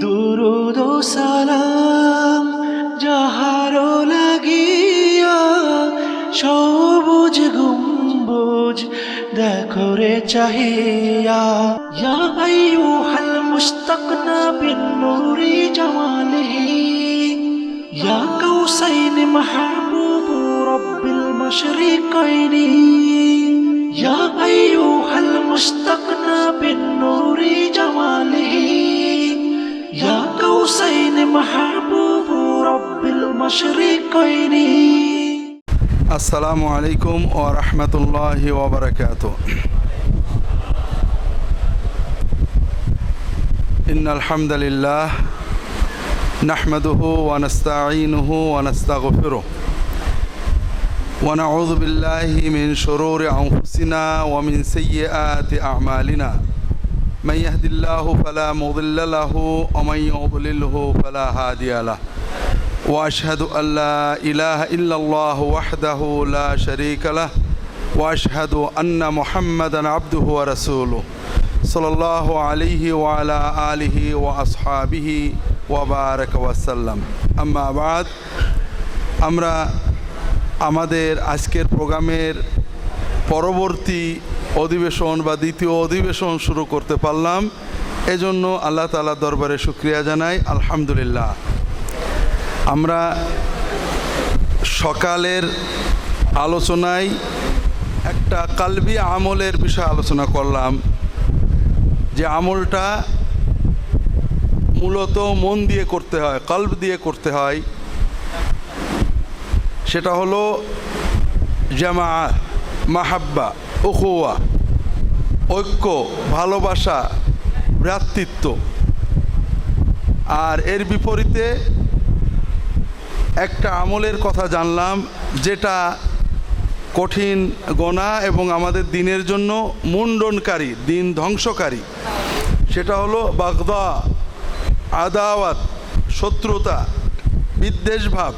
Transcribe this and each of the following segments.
দুরুদ সালাম, যাহারো লাগিয়া সবুজ গম্বুজ দেখো রে চাহিয়া। ইয়া আইয়ুহাল মুস্তাকনা বিন নূরি জামালিহি। ইয়া কাউসাইন মাহবুব রব্বিল মাশরিকাইন। ইয়া আইয়ুহাল মুস্তাকনা বিন নূরি জামালিহি। يا قوسين محبوب رب المشرقين. السلام عليكم ورحمة الله وبركاته. إن الحمد لله نحمده ونستعينه ونستغفره. ونعوذ بالله من شرور أنفسنا ومن سيئات أعمالنا. من يهد الله فلا مضل له ومن يضلله فلا هادي له واشهد ان لا اله الا الله وحده لا شريك له واشهد ان محمدا عبده ورسوله صلى الله عليه وعلى اله واصحابه وبارك وسلم اما بعد আমরা আমাদের আজকের প্রোগ্রামের পরবর্তী অধিবেশন বা দ্বিতীয় অধিবেশন শুরু করতে পারলাম। এজন্য আল্লাহ তালা দরবারে শুক্রিয়া জানাই। আলহামদুলিল্লাহ। আমরা সকালের আলোচনায় একটা কালবি আমলের বিষয়ে আলোচনা করলাম। যে আমলটা মূলত মন দিয়ে করতে হয়, কল্ব দিয়ে করতে হয়। সেটা হলো জামা মাহাব্বা। উখুয়া ঐক্য, ভালোবাসা, ভ্রাতৃত্ব। আর এর বিপরীতে একটা আমলের কথা জানলাম, যেটা কঠিন গোনা এবং আমাদের দিনের জন্য মুন্ডনকারী, দিন ধ্বংসকারী। সেটা হলো বাগদা, আদাওয়াত, শত্রুতা, বিদ্বেষভাব।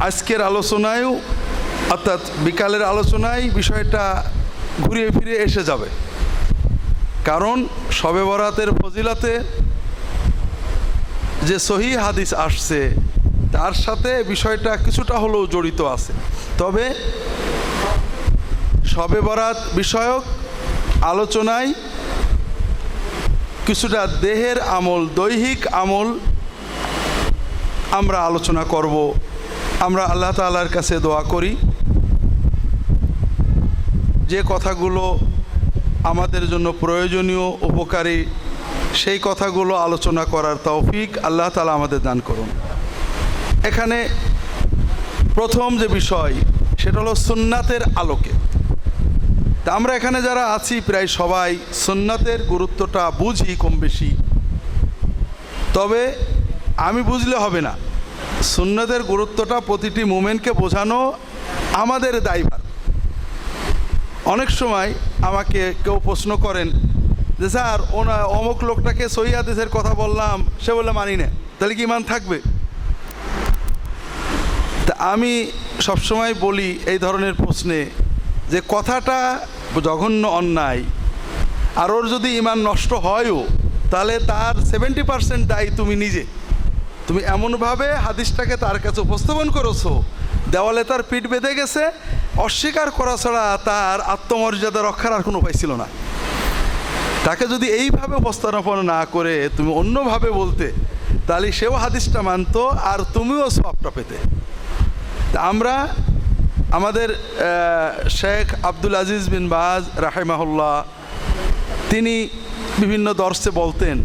আজকের আলোচনায়ও অর্থাৎ বিকালের আলোচনায় বিষয়টা ঘুরিয়ে ফিরে এসে যাবে। কারণ শবে বরাতের ফজিলাতে যে সহি হাদিস আসছে, তার সাথে বিষয়টা কিছুটা হলেও জড়িত আছে। তবে শবে বরাত বিষয়ক আলোচনায় কিছুটা দেহের আমল, দৈহিক আমল আমরা আলোচনা করব। আমরা আল্লাহ তালার কাছে দোয়া করি। যে কথাগুলো আমাদের জন্য প্রয়োজনীয়, উপকারী, সেই কথাগুলো আলোচনা করার তৌফিক আল্লাহ তালা আমাদের দান করুন। এখানে প্রথম যে বিষয়, সেটা হলো সুন্নাতের আলোকে। তা আমরা এখানে যারা আছি, প্রায় সবাই সুন্নাতের গুরুত্বটা বুঝি কম বেশি। তবে আমি বুঝলে হবে না, সুন্নাতের গুরুত্বটা প্রতিটি মুমেন্টকে বোঝানো আমাদের দায়ভার। অনেক সময় আমাকে কেউ প্রশ্ন করেন যে, স্যার, ওনা, অমুক লোকটাকে সহিদের কথা বললাম, সে বলে মানি না। তাহলে কি ইমান থাকবে? তা আমি সবসময় বলি এই ধরনের প্রশ্নে যে, কথাটা জঘন্য অন্যায়। আর ওর যদি ইমান নষ্ট হয়ও, তাহলে তার সেভেন্টি পার্সেন্ট দায়ী তুমি নিজে। তুমি এমনভাবে হাদিসটাকে তার কাছে উপস্থাপন করেছ, দেওয়ালে তার পিঠ বেঁধে গেছে অস্বীকার করা ছাড়া তার আত্মমর্যাদা রক্ষার আর কোনো উপায় ছিল না। তাকে যদি এইভাবে উপস্থাপন না করে তুমি অন্যভাবে বলতে, তাহলে সেও হাদিসটা মানতো আর তুমিও সবটা পেতে। আমরা আমাদের শেখ আব্দুল আজিজ বিন বাজ রাহেমাহুল্লাহ, তিনি বিভিন্ন দর্শে বলতেন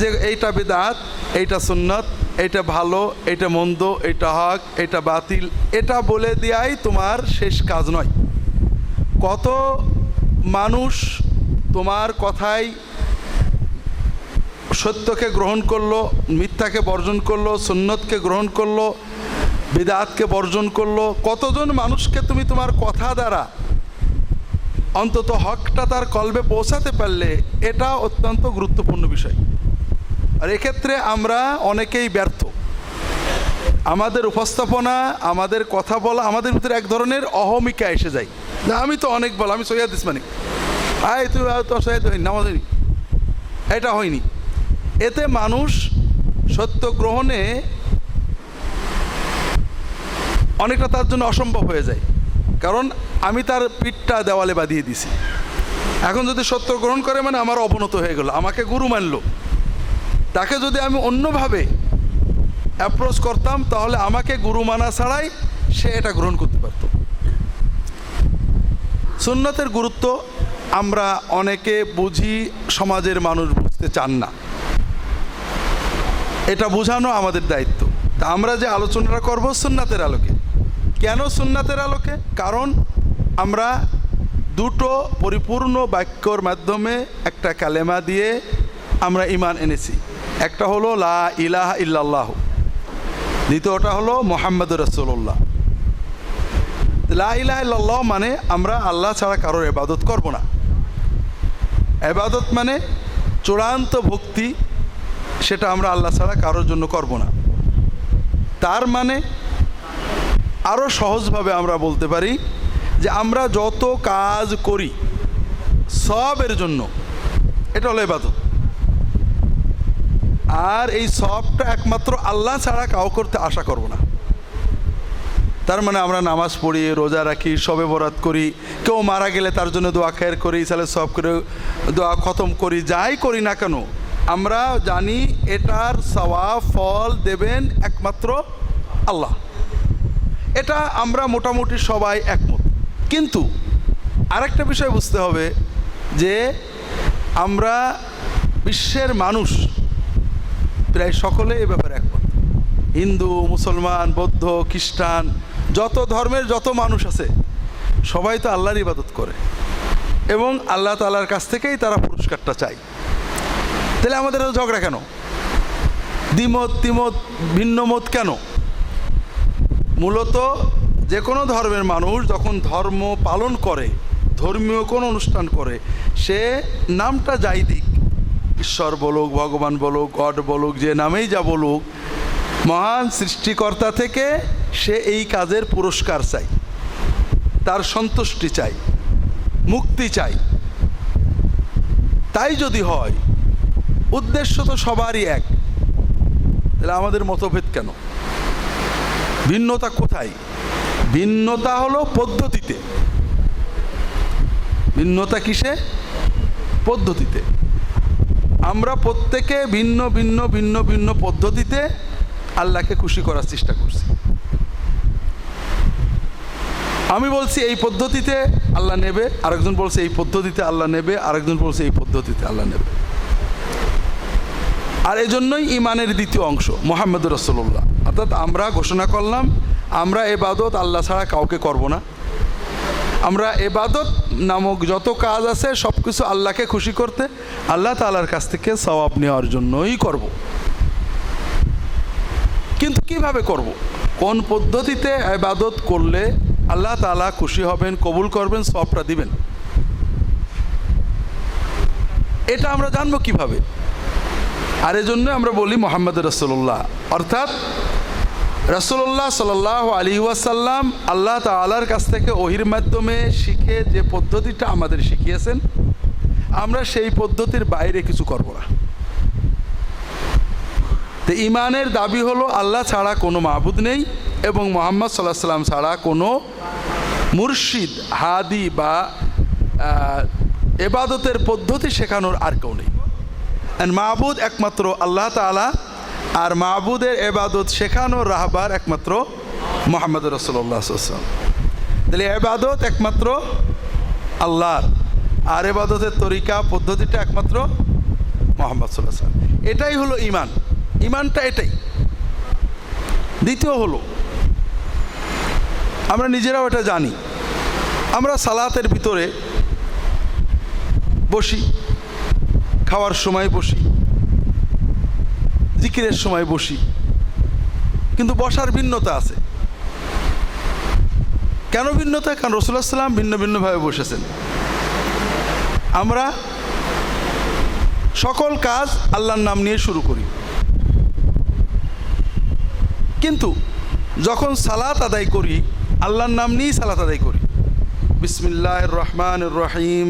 যে এইটা বেদাত, এইটা সুন্নত এইটা ভালো, এটা মন্দ, এটা হক, এটা বাতিল, এটা বলে দেওয়াই তোমার শেষ কাজ নয়। কত মানুষ তোমার কথাই সত্যকে গ্রহণ করল, মিথ্যাকে বর্জন করল, সুন্নতকে গ্রহণ করল, বেদাতকে বর্জন করল, কতজন মানুষকে তুমি তোমার কথা দ্বারা অন্তত হকটা তার কলবে পৌঁছাতে পারলে, এটা অত্যন্ত গুরুত্বপূর্ণ বিষয়। আর এক্ষেত্রে আমরা অনেকেই ব্যর্থ। আমাদের উপস্থাপনা, আমাদের কথা বলা, আমাদের ভিতরে এক ধরনের অহমিকা এসে যায়। না, আমি তো অনেক বল, আমি সৈয়াদ ইসমানি। আয়, তুই তোর সৈয়াদ নামাজ এটা হয়নি। এতে মানুষ সত্য গ্রহণে অনেকটা তার জন্য অসম্ভব হয়ে যায়। কারণ আমি তার পিঠটা দেওয়ালে বাঁধিয়ে দিছি। এখন যদি সত্য গ্রহণ করে মানে আমার অবনত হয়ে গেল, আমাকে গুরু মানলো। তাকে যদি আমি অন্যভাবে অ্যাপ্রোচ করতাম, তাহলে আমাকে গুরু মানা ছাড়াই সে এটা গ্রহণ করতে পারত। সুন্নতের গুরুত্ব আমরা অনেকে বুঝি, সমাজের মানুষ বুঝতে চান না। এটা বোঝানো আমাদের দায়িত্ব। তা আমরা যে আলোচনাটা করব সুন্নাতের আলোকে। কেন সুন্নাতের আলোকে? কারণ আমরা দুটো পরিপূর্ণ বাক্যর মাধ্যমে একটা কালেমা দিয়ে আমরা ইমান এনেছি। একটা হলো লা ইলাহা ইল্লাল্লাহ, দ্বিতীয়টা হলো মোহাম্মদ রসুল্লাহ লা ইলাহা ইল্লাল্লাহ মানে আমরা আল্লাহ ছাড়া কারোর এবাদত করব না। এবাদত মানে চূড়ান্ত ভক্তি, সেটা আমরা আল্লাহ ছাড়া কারোর জন্য করব না। তার মানে আরও সহজভাবে আমরা বলতে পারি যে আমরা যত কাজ করি, সবের জন্য, এটা হলো এবাদত আর এই সবটা একমাত্র আল্লাহ ছাড়া কাউ করতে আশা করব না। তার মানে আমরা নামাজ পড়ি, রোজা রাখি, সবে বরাত করি, কেউ মারা গেলে তার জন্য দোয়া খের করি, তাহলে সব করে দোয়া খতম করি, যাই করি না কেন, আমরা জানি এটার সওয়া ফল দেবেন একমাত্র আল্লাহ। এটা আমরা মোটামুটি সবাই একমত। কিন্তু আরেকটা বিষয় বুঝতে হবে যে আমরা বিশ্বের মানুষ প্রায় সকলে এ ব্যাপারে একমত। হিন্দু, মুসলমান, বৌদ্ধ, খ্রিস্টান, যত ধর্মের যত মানুষ আছে, সবাই তো আল্লাহর ইবাদত করে। এবং আল্লাহ তালার কাছ থেকেই তারা পুরস্কারটা চায়। তাহলে আমাদের ঝগড়া কেন? দ্বিমত, তিমত ভিন্ন মত কেন? মূলত যে কোনো ধর্মের মানুষ যখন ধর্ম পালন করে, ধর্মীয় কোনো অনুষ্ঠান করে, সে নামটা যাই দিক ঈশ্বর বলুক, ভগবান বলুক, গড বলুক, যে নামেই যা বলুক, মহান সৃষ্টিকর্তা থেকে সে এই কাজের পুরস্কার চাই, তার সন্তুষ্টি চাই, মুক্তি চাই। তাই যদি হয়, উদ্দেশ্য তো সবারই এক। তাহলে আমাদের মতভেদ কেন? ভিন্নতা কোথায়? ভিন্নতা হলো পদ্ধতিতে। ভিন্নতা কিসে? পদ্ধতিতে। আমরা প্রত্যেকে ভিন্ন ভিন্ন ভিন্ন ভিন্ন পদ্ধতিতে আল্লাহকে খুশি করার চেষ্টা করছি। আমি বলছি এই পদ্ধতিতে আল্লাহ নেবে, আরেকজন বলছে এই পদ্ধতিতে আল্লাহ নেবে, আরেকজন বলছে এই পদ্ধতিতে আল্লাহ নেবে। আর এই জন্যই ইমানের দ্বিতীয় অংশ মোহাম্মদ রসল্লাহ অর্থাৎ আমরা ঘোষণা করলাম, আমরা এবাদত আল্লাহ ছাড়া কাউকে করব না। আমরা এবাদত নামক যত কাজ আছে সব কিছু আল্লাহকে খুশি করতে আল্লাহ তালার কাছ থেকে সওয়াব নেওয়ার জন্যই করব। কিন্তু কীভাবে করব? কোন পদ্ধতিতে এবাদত করলে আল্লাহ তালা খুশি হবেন, কবুল করবেন সবটা দিবেন? এটা আমরা জানব কীভাবে? আর এজন্য আমরা বলি মোহাম্মদ রসুল্লাহ অর্থাৎ রসুল্লাহ সাল আলী ওয়াসাল্লাম আল্লাহ তালার কাছ থেকে ওহির মাধ্যমে শিখে যে পদ্ধতিটা আমাদের শিখিয়েছেন, আমরা সেই পদ্ধতির বাইরে কিছু করব না। তো ইমানের দাবি হলো, আল্লাহ ছাড়া কোনো মাহবুদ নেই এবং মোহাম্মদ সাল্লাহ সাল্লাম ছাড়া কোনো মুর্শিদ, হাদি বা এবাদতের পদ্ধতি শেখানোর আর কেউ নেই। মাহবুদ একমাত্র আল্লাহ তালা আর মাহবুদের এবাদত শেখানোর রাহবার একমাত্র মোহাম্মদ রসুল্লাহ তাহলে এবাদত একমাত্র আল্লাহর, আর এবাদতের তরিকা, পদ্ধতিটা একমাত্র মোহাম্মদ সাল্লাহ এটাই হলো ইমান ইমানটা এটাই। দ্বিতীয় হলো, আমরা নিজেরাও এটা জানি, আমরা সালাতের ভিতরে বসি, খাওয়ার সময় বসি জিকিরের সময় বসি। কিন্তু বসার ভিন্নতা আছে। কেন ভিন্নতা? কারণ রসুল্লাহ সাল্লাম ভিন্ন ভিন্নভাবে বসেছেন। আমরা সকল কাজ আল্লাহর নাম নিয়ে শুরু করি। কিন্তু যখন সালাত আদায় করি, আল্লাহর নাম নিয়েই সালাত আদায় করি। বিসমিল্লাহ রহমান রহিম।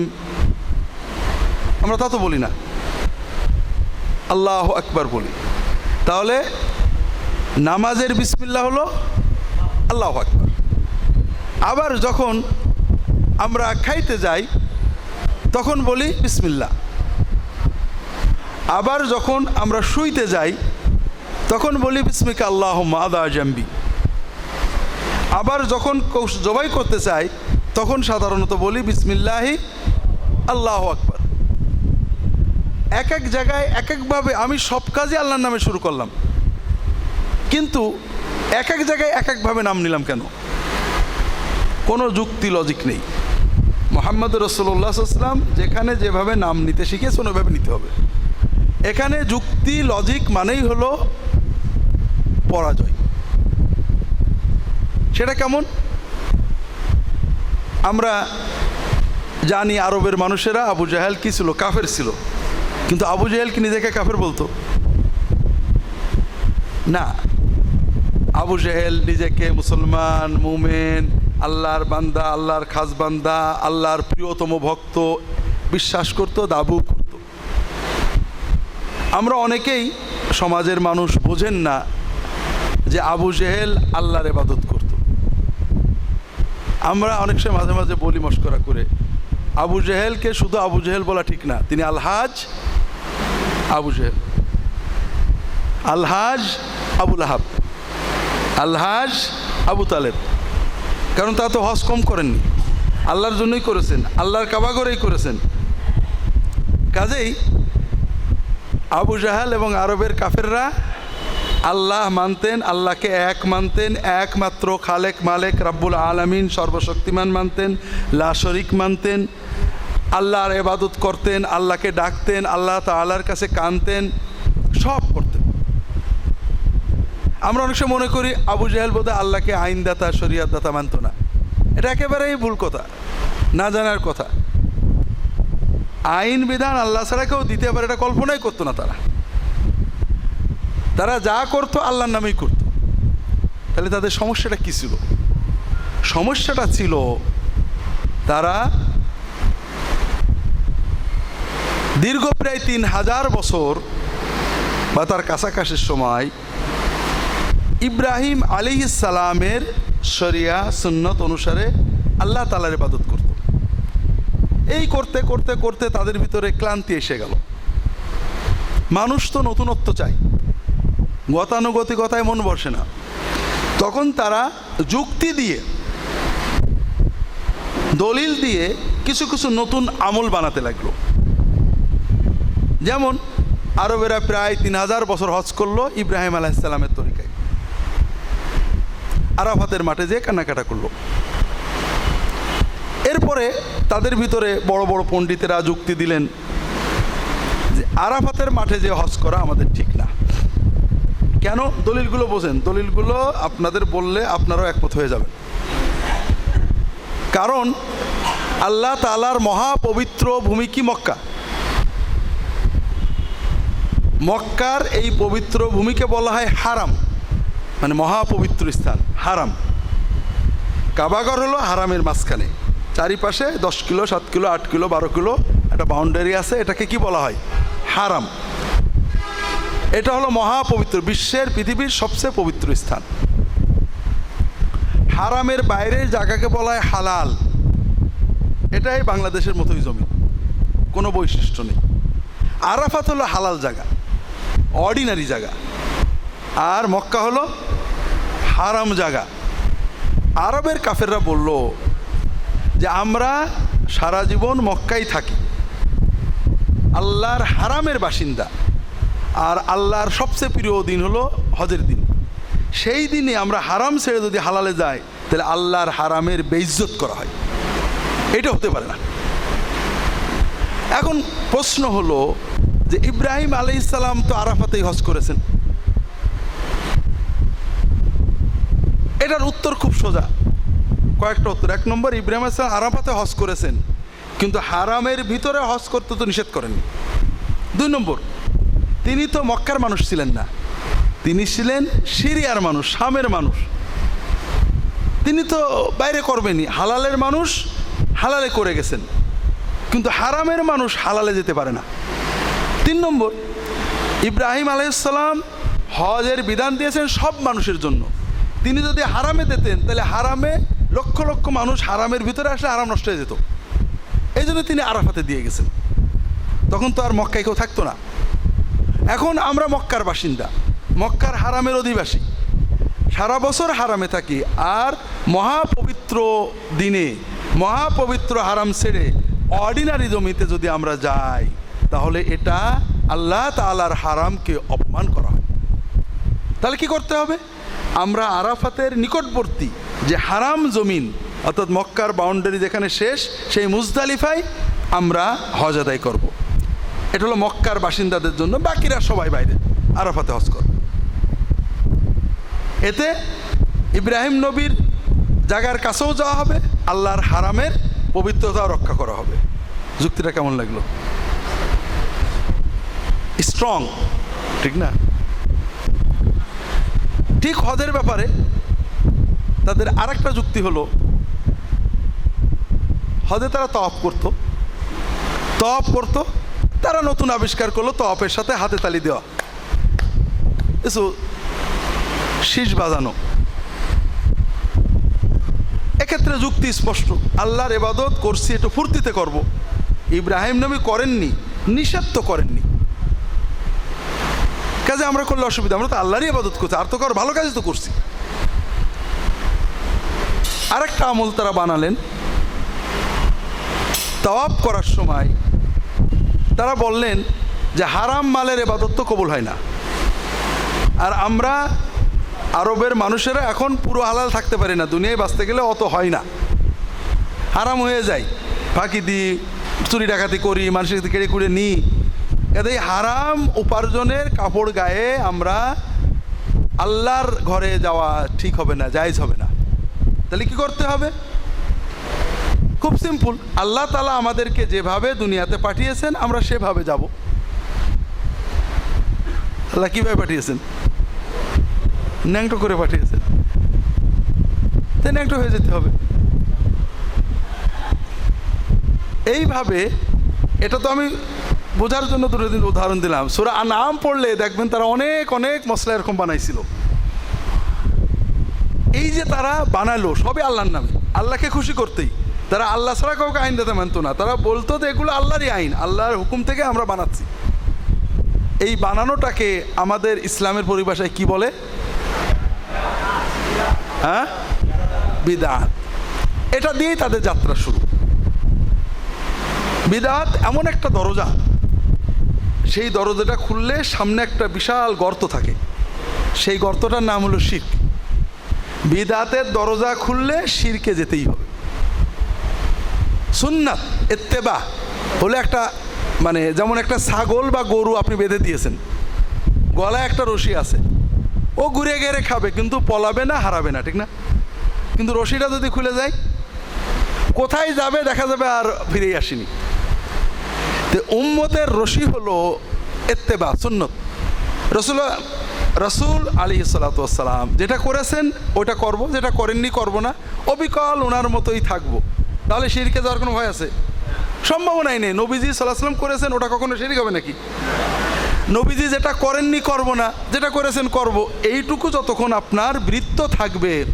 আমরা তা তো বলি না। আল্লাহ আকবার বলি। তাহলে নামাজের বিসমিল্লাহ হলো আল্লাহ আকবার। আবার যখন আমরা খাইতে যাই, তখন বলি বিসমিল্লাহ। আবার যখন আমরা শুইতে যাই, তখন বলি বিসমিকা আল্লাহ আদা জাম্বি। আবার যখন জবাই করতে চাই, তখন সাধারণত বলি বিসমিল্লাহি আল্লাহ আকবার। এক এক জায়গায় এক একভাবে আমি সব কাজে আল্লাহর নামে শুরু করলাম। কিন্তু এক এক জায়গায় এক একভাবে নাম নিলাম কেন? কোনো যুক্তি লজিক নেই। মোহাম্মদ রসুল্লাহাম যেখানে যেভাবে নাম নিতে শিখেছেন ওইভাবে নিতে হবে। এখানে যুক্তি লজিক মানেই হলো পরাজয়। সেটা কেমন? আমরা জানি আরবের মানুষেরা আবু জাহেল কি ছিল? কাফের ছিল। কিন্তু আবু জাহেল কি নিজেকে কাফের বলতো। না, আবু জাহেল নিজেকে মুসলমান, মুমেন, আল্লাহর বান্দা, আল্লাহর খাস বান্দা, আল্লাহর প্রিয়তম ভক্ত বিশ্বাস করত, দাবু করত। আমরা অনেকেই সমাজের মানুষ বোঝেন না যে আবু জেহেল আল্লাহর এবাদত করত। আমরা অনেক সময় মাঝে মাঝে বলি মস্করা করে, আবু জেহেলকে শুধু আবু জেহেল বলা ঠিক না, তিনি আলহাজ আবু জেহেল। আলহাজ আবুল আহাব আলহাজ আবু তালেব। কারণ তা তো হজ কম করেননি। আল্লাহর জন্যই করেছেন, আল্লাহর কাবাগরেই করেছেন। কাজেই আবু জাহাল এবং আরবের কাফেররা আল্লাহ মানতেন, আল্লাহকে এক মানতেন, একমাত্র খালেক মালেক রাব্বুল আলামিন সর্বশক্তিমান মানতেন, লা শরিক মানতেন আল্লাহর এবাদত করতেন, আল্লাহকে ডাকতেন, আল্লাহ তাআলার কাছে কানতেন সব করতেন। আমরা অনেক সময় মনে করি, আবু জাহেল বোধহয় আল্লাহকে আইনদাতা, শরিয়াতদাতা মানত না। এটা একেবারেই ভুল কথা, না জানার কথা। আইন বিধান আল্লাহ ছাড়া কেউ দিতে পারে, এটা কল্পনাই করতো না তারা। তারা যা করতো আল্লাহর নামেই করতো। তাহলে তাদের সমস্যাটা কী ছিল? সমস্যাটা ছিল, তারা দীর্ঘ প্রায় তিন হাজার বছর বা তার কাছাকাছির সময় ইব্রাহিম আলী সালামের শরিয়া, সুন্নত অনুসারে আল্লাহ তালার ইবাদত করত। এই করতে করতে করতে তাদের ভিতরে ক্লান্তি এসে গেল। মানুষ তো নতুনত্ব চায়। গতানুগতিকতায় মন বসে না। তখন তারা যুক্তি দিয়ে, দলিল দিয়ে কিছু কিছু নতুন আমল বানাতে লাগল। যেমন আরবেরা প্রায় তিন হাজার বছর হজ করল ইব্রাহিম আলাহিসাল্লামের তরিকায়। আরাফাতের মাঠে যেয়ে কান্নাকাটা করল। এরপরে তাদের ভিতরে বড় বড় পণ্ডিতেরা যুক্তি দিলেন যে আরাফাতের মাঠে যে হজ করা আমাদের ঠিক না। কেন? দলিলগুলো বোঝেন। দলিলগুলো আপনাদের বললে আপনারাও একমত হয়ে যাবেন। কারণ আল্লাহ তালার মহাপবিত্র ভূমি কি মক্কা? মক্কার এই পবিত্র ভূমিকে বলা হয় হারাম। মানে মহাপবিত্র স্থান, হারাম। কাবাগর হলো হারামের মাঝখানে। চারিপাশে দশ কিলো, সাত কিলো, আট কিলো, বারো কিলো একটা বাউন্ডারি আছে, এটাকে কি বলা হয়? হারাম। এটা হলো মহাপবিত্র, বিশ্বের পৃথিবীর সবচেয়ে পবিত্র স্থান। হারামের বাইরের জায়গাকে বলা হয় হালাল। এটাই বাংলাদেশের মতোই জমি। কোনো বৈশিষ্ট্য নেই। আরাফাত হলো হালাল জায়গা। অর্ডিনারি জায়গা। আর মক্কা হলো হারাম জায়গা। আরবের কাফেররা বলল যে, আমরা সারা জীবন মক্কাই থাকি। আল্লাহর হারামের বাসিন্দা। আর আল্লাহর সবচেয়ে প্রিয় দিন হলো হজের দিন। সেই দিনে আমরা হারাম ছেড়ে যদি হালালে যাই, তাহলে আল্লাহর হারামের বেইজ্জত করা হয়। এটা হতে পারে না। এখন প্রশ্ন হলো যে ইব্রাহিম আলি ইসালাম তো আরাফাতেই হজ করেছেন। এটার উত্তর খুব সোজা। কয়েকটা উত্তর। এক নম্বর, ইব্রাহিম আসলাম আরাফাতে হজ করেছেন, কিন্তু হারামের ভিতরে হজ করতে তো নিষেধ করেননি। দুই নম্বর, তিনি তো মক্কার মানুষ ছিলেন না। তিনি ছিলেন সিরিয়ার মানুষ, শামের মানুষ। তিনি তো বাইরে করবেনই, হালালের মানুষ হালালে করে গেছেন। কিন্তু হারামের মানুষ হালালে যেতে পারে না। তিন নম্বর, ইব্রাহিম আলাইসাল্লাম হজের বিধান দিয়েছেন সব মানুষের জন্য। তিনি যদি হারামে দিতেন, তাহলে হারামে লক্ষ লক্ষ মানুষ হারামের ভিতরে আসলে হারাম নষ্ট হয়ে যেত। এই জন্য তিনি আরাফাতে দিয়ে গেছেন। তখন তো আর মক্কায় কেউ থাকতো না। এখন আমরা মক্কার বাসিন্দা, মক্কার হারামের অধিবাসী। সারা বছর হারামে থাকি, আর মহাপবিত্র দিনে, মহাপবিত্র হারাম ছেড়ে অর্ডিনারি জমিতে যদি আমরা যাই তাহলে এটা আল্লাহ তালার হারামকে অপমান করা হয়। তাহলে কি করতে হবে? আমরা আরাফাতের নিকটবর্তী যে হারাম জমিন, অর্থাৎ মক্কার বাউন্ডারি যেখানে শেষ, সেই মুজদালিফায় আমরা হজ আদায় করব। এটা হলো মক্কার বাসিন্দাদের জন্য, বাকিরা সবাই বাইরে, আরাফাতে হজ করবে এতে ইব্রাহিম নবীর জায়গার কাছেও যাওয়া হবে, আল্লাহর হারামের পবিত্রতাও রক্ষা করা হবে। যুক্তিটা কেমন লাগল? স্ট্রং ঠিক না? ঠিক হজের ব্যাপারে তাদের আরেকটা যুক্তি হলো, হজে তারা তফ করতো। তফ করতো, তারা নতুন আবিষ্কার করল তপের সাথে হাতে তালি দেওয়া। এসো, শীষ বাজানো। এক্ষেত্রে যুক্তি স্পষ্ট। আল্লাহর এবাদত করছি, একটু ফুর্তিতে করব। ইব্রাহিম নবী করেননি, নিষেধ তো করেননি। কাজে আমরা করলে অসুবিধা, আমরা তো আল্লাহরই ইবাদত করছি, আর তো কর ভালো কাজই তো করছি। আরেকটা আমল তারা বানালেন। তওয়াব করার সময় তারা বললেন যে হারাম মালের এবাদত তো কবুল হয় না। আর আমরা আরবের মানুষেরা এখন পুরো হালাল থাকতে পারি না, দুনিয়ায় বাঁচতে গেলে অত হয় না। হারাম হয়ে যায়। ফাঁকি দিই, চুরি ডাকাতি করি, মানুষের কেড়ে কুড়ে নিই। এতে হারাম উপার্জনের কাপড় গায়ে আমরা আল্লাহর ঘরে যাওয়া ঠিক হবে না, জায়জ হবে না। তাহলে কি করতে হবে? খুব সিম্পল, আল্লাহ তালা আমাদেরকে যেভাবে দুনিয়াতে পাঠিয়েছেন, আমরা সেভাবে যাব। আল্লাহ কীভাবে পাঠিয়েছেন? ন্যাংটো করে পাঠিয়েছেন। তাই ন্যাংটো হয়ে যেতে হবে। এইভাবে, এটা তো আমি বোঝার জন্য দুটো দিন উদাহরণ দিলাম। সুরা নাম পড়লে দেখবেন তারা অনেক অনেক মশলা এরকম বানাইছিল। এই যে তারা বানালো, সবই আল্লাহর নামে। আল্লাহকে খুশি করতেই। তারা আল্লাহ ছাড়া কাউকে আইন দিতে মানতো না। তারা বলতো যে এগুলো আল্লাহরই আইন, আল্লাহর হুকুম থেকে আমরা বানাচ্ছি। এই বানানোটাকে আমাদের ইসলামের পরিভাষায় কি বলে? হ্যাঁ? বিদাত। এটা দিয়েই তাদের যাত্রা শুরু। বিদাত এমন একটা দরজা। সেই দরজাটা খুললে সামনে একটা বিশাল গর্ত থাকে। সেই গর্তটার নাম হলো শির্ক। বিদাতের দরজা খুললে শিরকে যেতেই হবে। সুন্নাত এত্তেবা হলে একটা মানে যেমন একটা ছাগল বা গরু আপনি বেঁধে দিয়েছেন, গলায় একটা রশি আছে, ও ঘুরে গেড়ে খাবে, কিন্তু পলাবে না, হারাবে না, ঠিক না? কিন্তু রশিটা যদি খুলে যায়, কোথায় যাবে দেখা যাবে আর ফিরেই আসেনি। উম্মতের রশি হলো এত্তেবা সুন্নত। রসুল রসুল আলী সালাতাম যেটা করেছেন ওটা করব, যেটা করেননি করব না, অবিকল ওনার মতোই থাকব। তাহলে শিরকে যাওয়ার কোনো ভয় আছে? সম্ভাবনাই নেই। নবীজি সাল্লাহ সাল্লাম করেছেন, ওটা কখনো শিরিক হবে নাকি? নবীজি যেটা করেননি করব না, যেটা করেছেন করব, এইটুকু যতক্ষণ আপনার বৃত্ত থাকবে,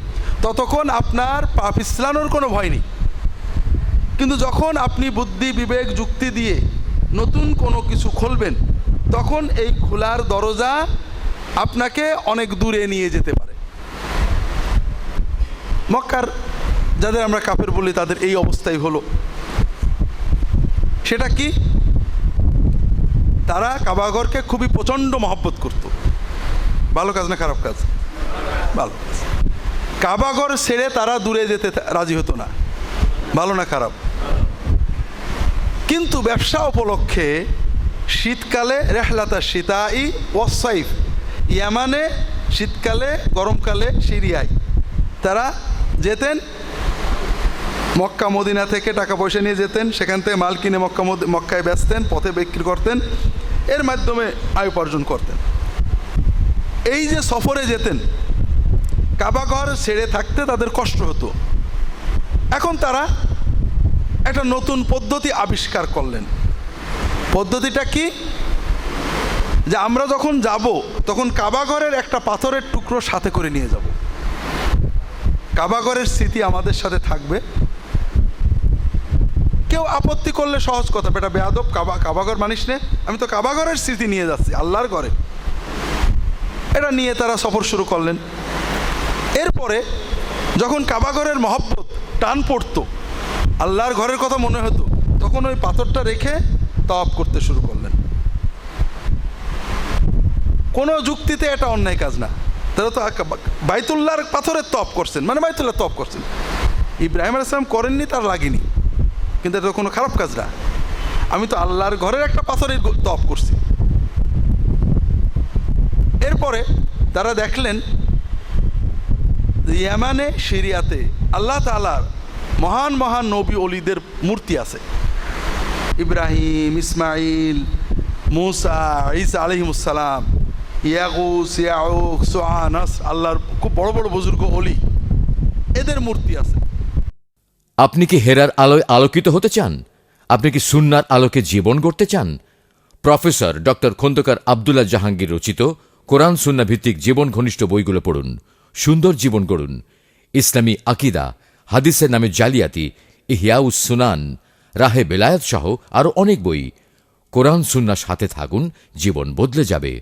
ততক্ষণ আপনার পা পিছলানোর কোনো ভয় নেই। কিন্তু যখন আপনি বুদ্ধি, বিবেক, যুক্তি দিয়ে নতুন কোনো কিছু খুলবেন, তখন এই খোলার দরজা আপনাকে অনেক দূরে নিয়ে যেতে পারে। মক্কার যাদের আমরা কাপের বলি, তাদের এই অবস্থাই হলো। সেটা কি? তারা কাবাগরকে খুবই প্রচণ্ড মহব্বত করত। ভালো কাজ না খারাপ কাজ? ভালো কাজ। কাবাগর ছেড়ে তারা দূরে যেতে রাজি হতো না। ভালো না খারাপ? কিন্তু ব্যবসা উপলক্ষে শীতকালে রেহলাতা সীতাই ওয়াসাইফ ইয়ামানে শীতকালে, গরমকালে সিরিয়ায়। তারা যেতেন মক্কা মদিনা থেকে টাকা পয়সা নিয়ে যেতেন, সেখান থেকে মাল কিনে মক্কা মক্কায় বেচতেন, পথে বিক্রি করতেন, এর মাধ্যমে আয় উপার্জন করতেন। এই যে সফরে যেতেন কাবাঘর ছেড়ে থাকতে তাদের কষ্ট হতো। এখন তারা একটা নতুন পদ্ধতি আবিষ্কার করলেন। পদ্ধতিটা কি? যে আমরা যখন যাব, তখন কাবাগরের একটা পাথরের টুকরো সাথে করে নিয়ে যাব। কাবাগরের স্মৃতি আমাদের সাথে থাকবে। কেউ আপত্তি করলে সহজ কথা, বেটা বেয়াদব, কাবা, কাবাগর মানিস নে। আমি তো কাবাগরের স্মৃতি নিয়ে যাচ্ছি, আল্লাহর ঘরে। এটা নিয়ে তারা সফর শুরু করলেন। এরপরে যখন কাবাগরের মহব্বত টান পড়তো আল্লাহর ঘরের কথা মনে হতো, তখন ওই পাথরটা রেখে তওয়াব করতে শুরু করলেন। কোনো যুক্তিতে এটা অন্যায় কাজ না। তারা তো বাইতুল্লাহর পাথরের তপ করছেন মানে বাইতুল্লাহ তপ করছেন। ইব্রাহিম আলাইসলাম করেননি, তার লাগেনি কিন্তু এটা কোনো খারাপ কাজ না। আমি তো আল্লাহর ঘরের একটা পাথরের তপ করছি। এরপরে তারা দেখলেন ইয়ামানে, সিরিয়াতে আল্লাহ তালার মহান মহান নবী অলিদের মূর্তি আছে। ইব্রাহিম, ইসমাইল, মুসা ইসা আলহিমুসালাম ইয়াগুস ইয়াউক সোহানাস, আল্লাহর খুব বড় বড় বুজুর্গ অলি, এদের মূর্তি আছে। আপনি কি হেরার আলোয় আলোকিত হতে চান? আপনি কি সুন্নার আলোকে জীবন গড়তে চান? প্রফেসর ডক্টর খন্দকার আবদুল্লাহ জাহাঙ্গীর রচিত কোরআন সুন্না ভিত্তিক জীবন ঘনিষ্ঠ বইগুলো পড়ুন, সুন্দর জীবন গড়ুন। ইসলামী আকিদা হাদিসের নামে জালিয়াতি ইহিয়াউস সুনান, রাহে বেলায়াত সহ আরও অনেক বই। কোরআন সুন্নার সাথে থাকুন, জীবন বদলে যাবে।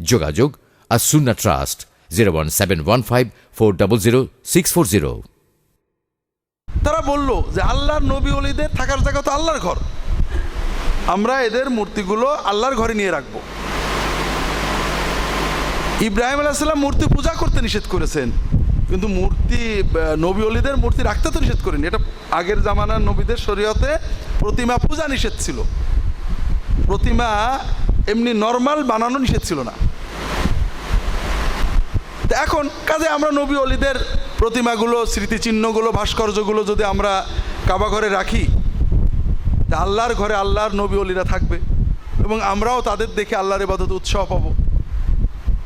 যোগাযোগ আর Sunnah trust, zero one seven one five four double zero six four zero. তারা বলল যে আল্লাহর নবী অলিদের থাকার জায়গা তো আল্লাহর ঘর। আমরা এদের মূর্তিগুলো আল্লাহর ঘরে নিয়ে রাখব। ইব্রাহিম আলাইসাল্লাম মূর্তি পূজা করতে নিষেধ করেছেন। কিন্তু মূর্তি নবী অলিদের মূর্তি রাখতে তো নিষেধ করেনি। এটা আগের জামানার নবীদের শরীয়তে প্রতিমা পূজা নিষেধ ছিল। প্রতিমা এমনি নর্মাল বানানো নিষেধ ছিল না। এখন কাজে আমরা নবী অলিদের প্রতিমাগুলো, স্মৃতিচিহ্নগুলো, ভাস্কর্যগুলো যদি আমরা কাবা ঘরে রাখি আল্লাহর ঘরে আল্লাহর নবী অলিরা থাকবে এবং আমরাও তাদের দেখে আল্লাহর ইবাদত উৎসাহ পাবো।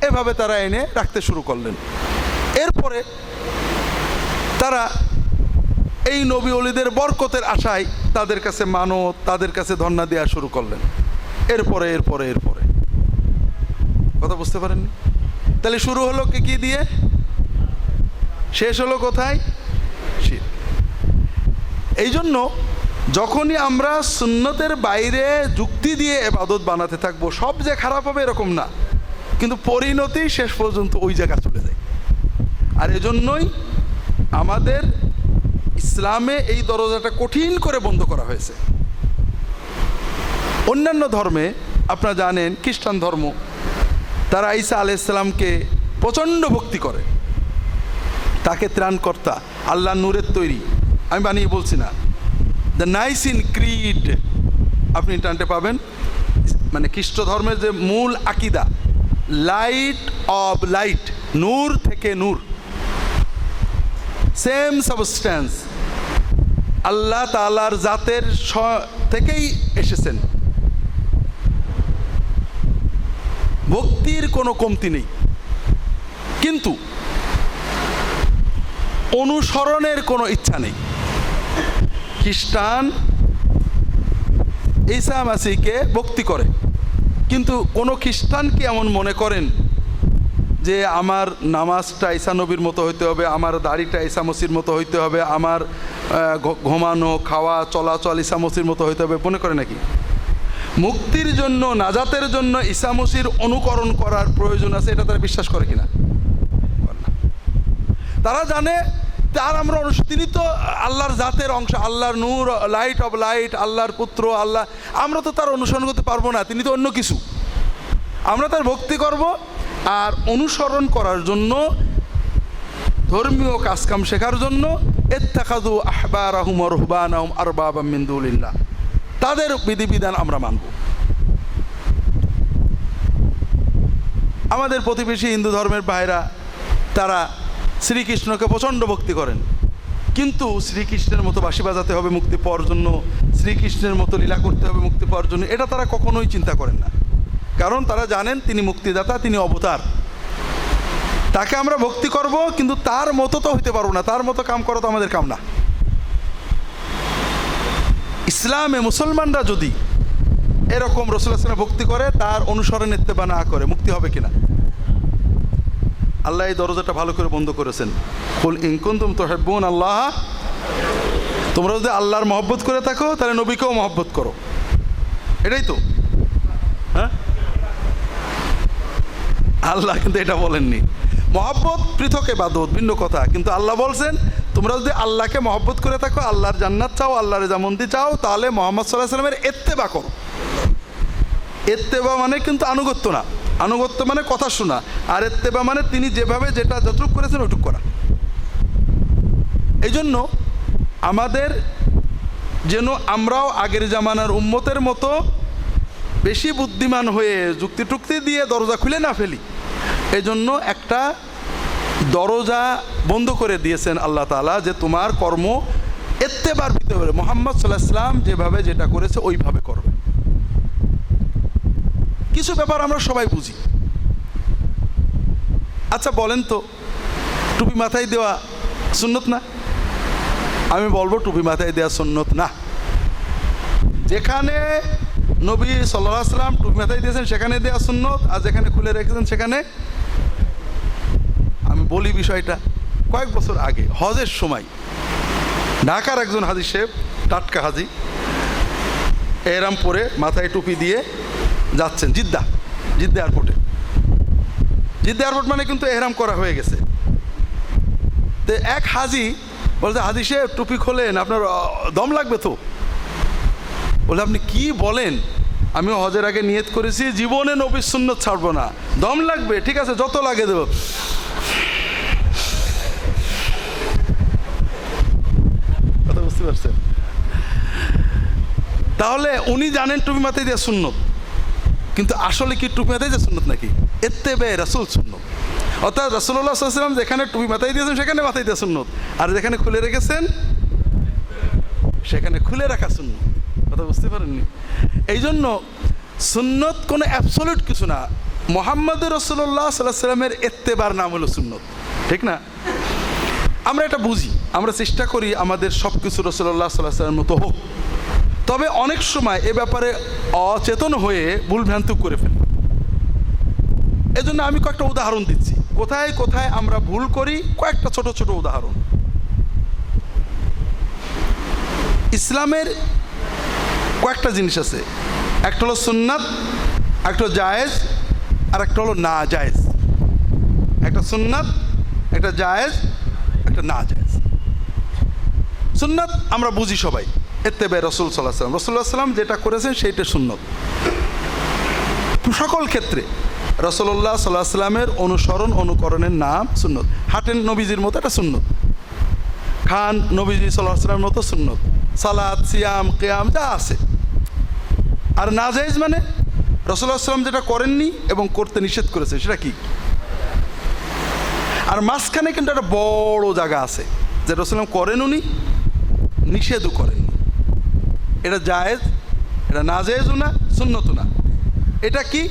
এভাবে তারা এনে রাখতে শুরু করলেন। এরপরে তারা এই নবী অলিদের বরকতের আশায় তাদের কাছে মানত, তাদের কাছে ধর্ণা দেওয়া শুরু করলেন। এরপরে এরপরে এরপরে। কথা বুঝতে পারেননি? তাহলে শুরু হলো কি কি দিয়ে? শেষ হলো কোথায়? শির। এই জন্য যখনই আমরা সুন্নতের বাইরে যুক্তি দিয়ে এবাদত বানাতে থাকব, সব যে খারাপ হবে এরকম না। কিন্তু পরিণতি শেষ পর্যন্ত ওই জায়গা আর এজন্যই আমাদের ইসলামে এই দরজাটা কঠিন করে বন্ধ করা হয়েছে। অন্যান্য ধর্মে আপনারা জানেন খ্রিস্টান ধর্ম, তারা ঈসা আলাইসাল্লামকে প্রচণ্ড ভক্তি করে। তাকে ত্রাণকর্তা আল্লাহ নূরের তৈরি। আমি বানিয়ে বলছি না। দ্য নাইস ইন ক্রিড, আপনি ইন্টারনেটে পাবেন। মানে খ্রিস্ট ধর্মের যে মূল আকিদা, লাইট অব লাইট, নূর থেকে নূর। সেম সাবস্ট্যান্স আল্লাহ তালার জাতের থেকেই এসেছেন। ভক্তির কোনো কমতি নেই। কিন্তু অনুসরণের কোনো ইচ্ছা নেই। খ্রিস্টান ঈসা মাসিকে ভক্তি করে। কিন্তু কোনো খ্রিস্টান কি এমন মনে করেন? যে আমার নামাজটা ঈসা নবীর মতো হইতে হবে, আমার দাড়িটা ঈসা মসির মতো হইতে হবে, আমার ঘুমানো, খাওয়া, চলাচল ঈসা মসির মতো হইতে হবে, মনে করে নাকি? মুক্তির জন্য, নাজাতের জন্য ঈসা মসির অনুকরণ করার প্রয়োজন আছে, এটা তারা বিশ্বাস করে কিনা। তারা জানে, তার আমরা তিনি তো আল্লাহর জাতের অংশ, আল্লাহর নূর লাইট অব লাইট আল্লাহর পুত্র, আল্লাহ, আমরা তো তার অনুসরণ করতে পারব না, তিনি তো অন্য কিছু। আমরা তার ভক্তি করব আর অনুসরণ করার জন্য, ধর্মীয় কাজকাম শেখার জন্য এত্তাকাদু আহবার আহম রহবান আহম আরবাব মিন্দুলিল্লাহ তাদের বিধিবিধান আমরা মানব। আমাদের প্রতিবেশী হিন্দু ধর্মের ভাইরা, তারা শ্রীকৃষ্ণকে প্রচণ্ড ভক্তি করেন। কিন্তু শ্রীকৃষ্ণের মতো বাঁশি বাজাতে হবে মুক্তি পাওয়ার জন্য, শ্রীকৃষ্ণের মতো লীলা করতে হবে মুক্তি পাওয়ার জন্য, এটা তারা কখনোই চিন্তা করেন না। কারণ তারা জানেন তিনি মুক্তিদাতা, তিনি অবতার। তাকে আমরা ভক্তি করব, কিন্তু তার মতো তো হইতে পারব না, তার মতো কাম করা তো আমাদের কাম না। ইসলামে মুসলমানরা যদি এরকম রসুল্লাহ ভক্তি করে, তার অনুসরণ ইত্তেবা না করে, মুক্তি হবে কিনা? আল্লাহ এই দরজাটা ভালো করে বন্ধ করেছেন। ফুল ইনকুন্তুম তো হেব্বুন আল্লাহ। তোমরা যদি আল্লাহর মহব্বত করে থাকো, তাহলে নবীকেও মহব্বত করো। এটাই তো। আল্লাহ কিন্তু এটা বলেননি। মহব্বত পৃথক এবাদত ভিন্ন কথা। কিন্তু আল্লাহ বলছেন, তোমরা যদি আল্লাহকে মহব্বত করে থাকো, আল্লাহর জান্নাত চাও, আল্লাহর জামন্তি চাও, তাহলে মোহাম্মদ সাল্লাহ সাল্লামের এত্তেবা করো। এত্তেবা মানে কিন্তু আনুগত্য না। আনুগত্য মানে কথা শোনা। আর এত্তেবা মানে তিনি যেভাবে যেটা যতটুক করেছেন ওটুক করা। এই জন্য আমাদের যেন আমরাও আগের জামানার উম্মতের মতো বেশি বুদ্ধিমান হয়ে যুক্তি টুক্তি দিয়ে দরজা খুলে না ফেলি। এই জন্য একটা দরজা বন্ধ করে দিয়েছেন আল্লাহ তালা যে তোমার কর্ম এত্তেবার ভিতরে মোহাম্মদ সাল্লাহ ইসলাম যেভাবে যেটা করেছে ওইভাবে করবে। কিছু ব্যাপার আমরা সবাই বুঝি। আচ্ছা বলেন তো, টুপি মাথায় দেওয়া সুন্নত না? আমি বলব টুপি মাথায় দেওয়া সুন্নত না। যেখানে নবী সাল্লাম টুপি মাথায় দিয়েছেন, সেখানে দেওয়া সুন্নত, আর যেখানে খুলে রেখেছেন, সেখানে আমি বলি বিষয়টা, কয়েক বছর আগে, হজের সময়, ঢাকার একজন হাজি সাহেব, টাটকা হাজি এরাম পরে মাথায় টুপি দিয়ে যাচ্ছেন, জিদ্দা জিদ্দা এয়ারপোর্টে। জিদ্দা এয়ারপোর্ট মানে কিন্তু এহরাম করা হয়ে গেছে। তো এক হাজি বলছে হাজি সাহেব, টুপি খোলেন, আপনার দম লাগবে তো? বলে আপনি কি বলেন? আমি হজের আগে নিয়ত করেছি জীবনে নবীর শূন্য ছাড়বো না। দম লাগবে ঠিক আছে যত লাগে দেবো। কথা বুঝতে পারছেন? তাহলে উনি জানেন টুপি মাথায় দিয়ে সুন্নত। কিন্তু আসলে কি টুপি মাথায় দিয়ে সুন্নত নাকি? এতে বে রাসুল সুন্নত। অর্থাৎ রাসুল্লাহ সাল্লাম যেখানে টুপি মাথায় দিয়েছেন সেখানে মাথায় দিয়ে সুন্নত। আর যেখানে খুলে রেখেছেন সেখানে খুলে রাখা সুন্নত। কথা বুঝতে পারেননি। এই জন্য সুন্নত কোনো অ্যাবসলিউট কিছু না। মোহাম্মদ রসুল্লাহ সাল্লাহ সাল্লামের এত্তেবার নাম হলো সুন্নত। ঠিক না? আমরা এটা বুঝি, আমরা চেষ্টা করি আমাদের সব কিছু রসুল্লাহ সাল্লাহ সাল্লামের মতো হোক। তবে অনেক সময় এ ব্যাপারে অচেতন হয়ে ভুলভ্রান্তি করে ফেলি। এজন্য আমি কয়েকটা উদাহরণ দিচ্ছি। কোথায় কোথায় আমরা ভুল করি, কয়েকটা ছোট ছোট উদাহরণ। ইসলামের কয়েকটা জিনিস আছে। একটা হলো সুন্নাত, একটা হলো জায়েজ, আর একটা হলো না জায়েজ একটা সুন্নাত, একটা জায়েজ, একটা না জায়েজ সুন্নাত আমরা বুঝি সবাই। এতে বে রসুল সাল্লাহ সাল্লাম রসুল্লাহ সাল্লাম যেটা করেছেন সেইটা সুন্নত। সকল ক্ষেত্রে রসল্লাহ সাল্লাহ সাল্লামের অনুসরণ, অনুকরণের নাম সুন্নত। হাটেন নবীজির মতো একটা সুন্নত। খান নবীজি সাল্লাহ সাল্লামের মতো সুন্নত। সালাদ সিয়াম, কেয়াম যা আছে। আর নাজাইজ মানে? রসুল্লাহ যেটা করেননি এবং করতে নিষেধ করেছে, সেটা কি? আর মাঝখানে কিন্তু একটা বড় জায়গা আছে, যে রসুলাম করেন উনি, নিষেধও করেননি এটা জায়েজ, এটা নাজেজও না, সুন্নতও না। এটা কি?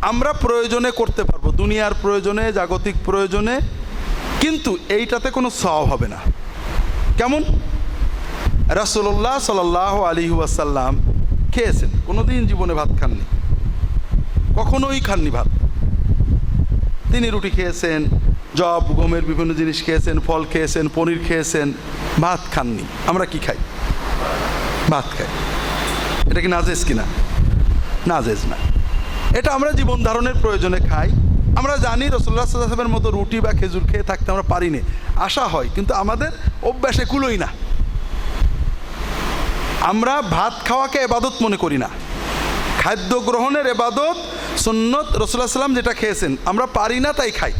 আমরা প্রয়োজনে করতে পারব, দুনিয়ার প্রয়োজনে, জাগতিক প্রয়োজনে, কিন্তু এইটাতে কোনো সব হবে না। কেমন? রাসুল্লাহ সাল আলী ওয়াসাল্লাম খেয়েছেন কোনো দিন জীবনে ভাত খাননি। কখনোই খাননি ভাত। তিনি রুটি খেয়েছেন, জব, গমের বিভিন্ন জিনিস খেয়েছেন, ফল খেয়েছেন, পনির খেয়েছেন, ভাত খাননি। আমরা কি খাই? ভাত খাই। এটা কি নাজেজ কিনা? নাজেজ না। এটা আমরা জীবন ধারণের প্রয়োজনে খাই। আমরা জানি রসল্লা সাল্লামের মতো রুটি বা খেজুর খেয়ে থাকতে আমরা পারি না আশা হয়, কিন্তু আমাদের অভ্যাসে কুলোই না। আমরা ভাত খাওয়াকে এবাদত মনে করি না। খাদ্য গ্রহণের এবাদত সুন্নত রসুল্লাহ সাল্লাম যেটা খেয়েছেন। আমরা পারি না তাই খাই।